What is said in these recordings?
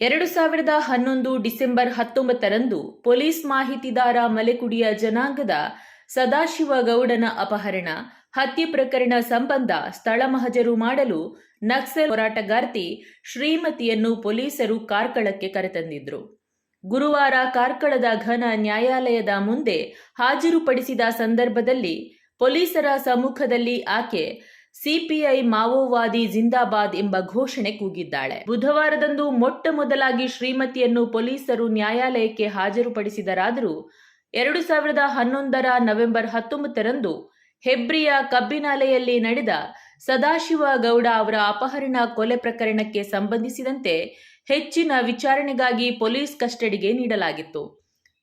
ಎರಡು ಸಾವಿರದ ಹನ್ನೊಂದು ಡಿಸೆಂಬರ್ ಹತ್ತೊಂಬತ್ತರಂದು ಪೊಲೀಸ್ ಮಾಹಿತಿದಾರ ಮಲೆಕುಡಿಯ ಜನಾಂಗದ ಸದಾಶಿವ ಗೌಡನ ಅಪಹರಣ, ಹತ್ಯೆ ಪ್ರಕರಣ ಸಂಬಂಧ ಸ್ಥಳ ಮಹಜರು ಮಾಡಲು ನಕ್ಸಲ್ ಹೋರಾಟಗಾರ್ತಿ ಶ್ರೀಮತಿಯನ್ನು ಪೊಲೀಸರು ಕಾರ್ಕಳಕ್ಕೆ ಕರೆತಂದಿದ್ರು. ಗುರುವಾರ ಕಾರ್ಕಳದ ಘನ ನ್ಯಾಯಾಲಯದ ಮುಂದೆ ಹಾಜರುಪಡಿಸಿದ ಸಂದರ್ಭದಲ್ಲಿ ಪೊಲೀಸರ ಸಮ್ಮುಖದಲ್ಲಿ ಆಕೆ ಸಿಪಿಐ ಮಾವೋವಾದಿ ಜಿಂದಾಬಾದ್ ಎಂಬ ಘೋಷಣೆ ಕೂಗಿದ್ದಾಳೆ. ಬುಧವಾರದಂದು ಮೊಟ್ಟ ಮೊದಲಾಗಿ ಶ್ರೀಮತಿಯನ್ನು ಪೊಲೀಸರು ನ್ಯಾಯಾಲಯಕ್ಕೆ ಹಾಜರುಪಡಿಸಿದರಾದರೂ, ಎರಡು ಸಾವಿರದ ಹನ್ನೊಂದರ ನವೆಂಬರ್ ಹತ್ತೊಂಬತ್ತರಂದು ಹೆಬ್ರಿಯ ಕಬ್ಬಿನಾಲೆಯಲ್ಲಿ ನಡೆದ ಸದಾಶಿವ ಗೌಡ ಅವರ ಅಪಹರಣ ಕೊಲೆ ಪ್ರಕರಣಕ್ಕೆ ಸಂಬಂಧಿಸಿದಂತೆ ಹೆಚ್ಚಿನ ವಿಚಾರಣೆಗಾಗಿ ಪೊಲೀಸ್ ಕಸ್ಟಡಿಗೆ ನೀಡಲಾಗಿತ್ತು.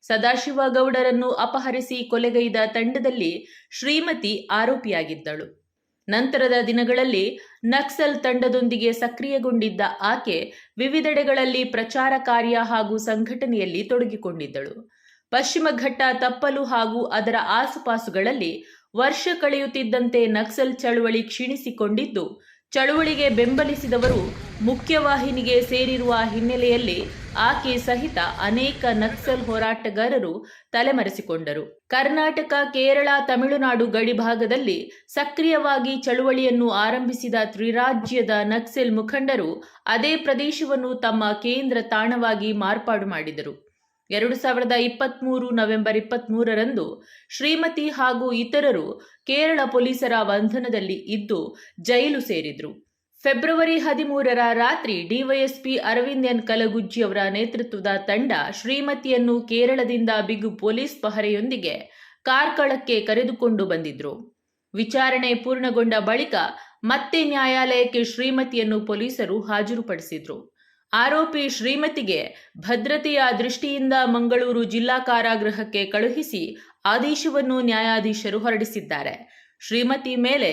ಸದಾಶಿವ ಗೌಡರನ್ನು ಅಪಹರಿಸಿ ಕೊಲೆಗೈದ ತಂಡದಲ್ಲಿ ಶ್ರೀಮತಿ ಆರೋಪಿಯಾಗಿದ್ದಳು. ನಂತರದ ದಿನಗಳಲ್ಲಿ ನಕ್ಸಲ್ ತಂಡದೊಂದಿಗೆ ಸಕ್ರಿಯಗೊಂಡಿದ್ದ ಆಕೆ ವಿವಿಧೆಡೆಗಳಲ್ಲಿ ಪ್ರಚಾರ ಕಾರ್ಯ ಹಾಗೂ ಸಂಘಟನೆಯಲ್ಲಿ ತೊಡಗಿಕೊಂಡಿದ್ದಳು. ಪಶ್ಚಿಮ ಘಟ್ಟ ತಪ್ಪಲು ಹಾಗೂ ಅದರ ಆಸುಪಾಸುಗಳಲ್ಲಿ ವರ್ಷ ಕಳೆಯುತ್ತಿದ್ದಂತೆ ನಕ್ಸಲ್ ಚಳುವಳಿ ಕ್ಷೀಣಿಸಿಕೊಂಡಿದ್ದು ಚಳುವಳಿಗೆ ಬೆಂಬಲಿಸಿದವರು ಮುಖ್ಯವಾಹಿನಿಗೆ ಸೇರಿರುವ ಹಿನ್ನೆಲೆಯಲ್ಲಿ ಆಕೆ ಸಹಿತ ಅನೇಕ ನಕ್ಸಲ್ ಹೋರಾಟಗಾರರು ತಲೆಮರೆಸಿಕೊಂಡರು. ಕರ್ನಾಟಕ, ಕೇರಳ, ತಮಿಳುನಾಡು ಗಡಿಭಾಗದಲ್ಲಿ ಸಕ್ರಿಯವಾಗಿ ಚಳುವಳಿಯನ್ನು ಆರಂಭಿಸಿದ ತ್ರಿರಾಜ್ಯದ ನಕ್ಸಲ್ ಮುಖಂಡರು ಅದೇ ಪ್ರದೇಶವನ್ನು ತಮ್ಮ ಕೇಂದ್ರ ತಾಣವಾಗಿ ಮಾರ್ಪಾಡು ಮಾಡಿದರು. ಎರಡು ಸಾವಿರದ ಇಪ್ಪತ್ತ್ಮೂರು ನವೆಂಬರ್ ಇಪ್ಪತ್ತ್ಮೂರರಂದು ಶ್ರೀಮತಿ ಹಾಗೂ ಇತರರು ಕೇರಳ ಪೊಲೀಸರ ಬಂಧನದಲ್ಲಿ ಇದ್ದು ಜೈಲು ಸೇರಿದ್ರು. ಫೆಬ್ರವರಿ ಹದಿಮೂರರ ರಾತ್ರಿ ಡಿವೈಎಸ್ಪಿ ಅರವಿಂದ್ ಎನ್ ಕಲಗುಜ್ಜಿ ಅವರ ನೇತೃತ್ವದ ತಂಡ ಶ್ರೀಮತಿಯನ್ನು ಕೇರಳದಿಂದ ಬಿಗು ಪೊಲೀಸ್ ಪಹರೆಯೊಂದಿಗೆ ಕಾರ್ಕಳಕ್ಕೆ ಕರೆದುಕೊಂಡು ಬಂದಿದ್ರು. ವಿಚಾರಣೆ ಪೂರ್ಣಗೊಂಡ ಬಳಿಕ ಮತ್ತೆ ನ್ಯಾಯಾಲಯಕ್ಕೆ ಶ್ರೀಮತಿಯನ್ನು ಪೊಲೀಸರು ಹಾಜರುಪಡಿಸಿದ್ರು. ಆರೋಪಿ ಶ್ರೀಮತಿಗೆ ಭದ್ರತೆಯ ದೃಷ್ಟಿಯಿಂದ ಮಂಗಳೂರು ಜಿಲ್ಲಾ ಕಾರಾಗೃಹಕ್ಕೆ ಕಳುಹಿಸಿ ಆದೇಶವನ್ನು ನ್ಯಾಯಾಧೀಶರು ಹೊರಡಿಸಿದ್ದಾರೆ. ಶ್ರೀಮತಿ ಮೇಲೆ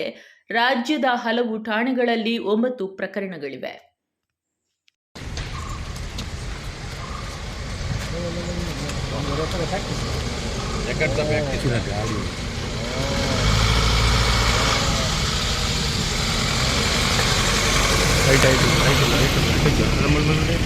ರಾಜ್ಯದ ಹಲವು ಠಾಣೆಗಳಲ್ಲಿ ಒಂಬತ್ತು ಪ್ರಕರಣಗಳಿವೆ. ರೈಟ್ ಆಯಿತು ರೈಟ್ ಇಲ್ಲ ರೈಟ್ ಇಲ್ಲ ರೈಟ್ ಇಲ್ಲ ನಮ್ಮಲ್ಲಿ ಬಂದರೆ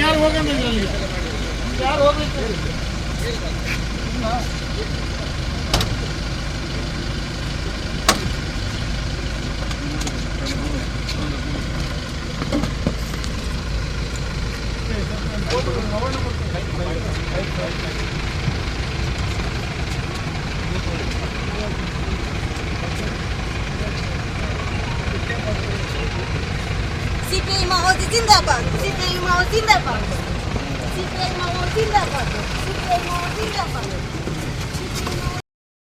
ಯಾರು ಹೋಗಂದ್ರೆ ಅಲ್ಲಿ ಯಾರು ಹೋಗ್ಬೇಕು Zindapa. Zitei mao Zindapa. Zitei mao Zindapa. Zitei mao Zindapa. Zitei mao Zindapa.